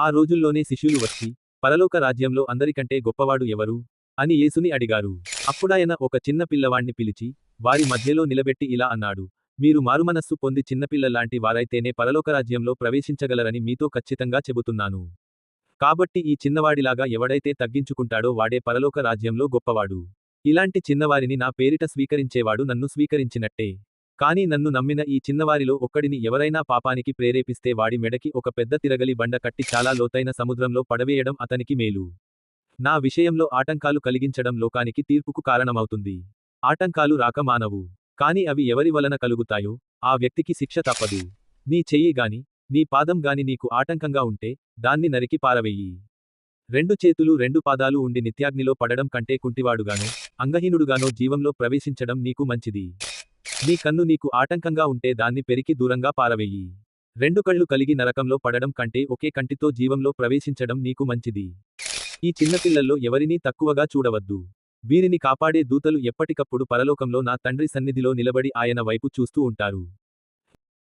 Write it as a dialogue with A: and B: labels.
A: ఆ రోజుల్లోనే శిష్యులు వచ్చి పరలోక రాజ్యంలో అందరికంటే గొప్పవాడు ఎవరు? అని యేసుని అడిగారు. అప్పుడాయన ఒక చిన్న పిల్లవాణ్ణి పిలిచి వారి మధ్యలో నిలబెట్టి ఇలా అన్నాడు మీరు మారుమనస్సు పొంది చిన్నపిల్లలాంటి వారైతేనే పరలోకరాజ్యంలో ప్రవేశించగలరని మీతో ఖచ్చితంగా చెబుతున్నాను. కాబట్టి ఈ చిన్నవాడిలాగా ఎవడైతే తగ్గించుకుంటాడో వాడే పరలోక రాజ్యంలో గొప్పవాడు. ఇలాంటి చిన్నవారిని నా పేరిట స్వీకరించేవాడు నన్ను స్వీకరించినట్టే. కానీ నన్ను నమ్మిన ఈ చిన్నవారిలో ఒక్కడిని ఎవరైనా పాపానికి ప్రేరేపిస్తే వాడి మెడకి ఒక పెద్ద తిరగలి బండ కట్టి చాలా లోతైన సముద్రంలో పడవేయడం అతనికి మేలు. నా విషయంలో ఆటంకాలు కలిగించడం లోకానికి తీర్పుకు కారణమవుతుంది. ఆటంకాలు రాక మానవు. కాని అవి ఎవరి వలన కలుగుతాయో ఆ వ్యక్తికి శిక్ష తప్పదు. నీ చెయ్యి గాని నీ పాదం గాని నీకు ఆటంకంగా ఉంటే దాన్ని నరికి పారవెయ్యి రెండు చేతులు రెండు పాదాలు ఉండి నిత్యాగ్నిలో పడడం కంటే కుంటివాడుగానో అంగహీనుడుగానో జీవంలో ప్రవేశించడం నీకు మంచిది. నీ కన్ను నీకు ఆటంకంగా ఉంటే దాన్ని పెరికి దూరంగా పారవెయ్యి రెండు కళ్ళు కలిగి నరకంలో పడడం కంటే ఒకే కంటితో జీవంలో ప్రవేశించడం నీకు మంచిది. ఈ చిన్నపిల్లల్లో ఎవరినీ తక్కువగా చూడవద్దు. వీరిని కాపాడే దూతలు ఎప్పటికప్పుడు పరలోకంలో నా తండ్రి సన్నిధిలో నిలబడి ఆయన వైపు చూస్తూ ఉంటారు.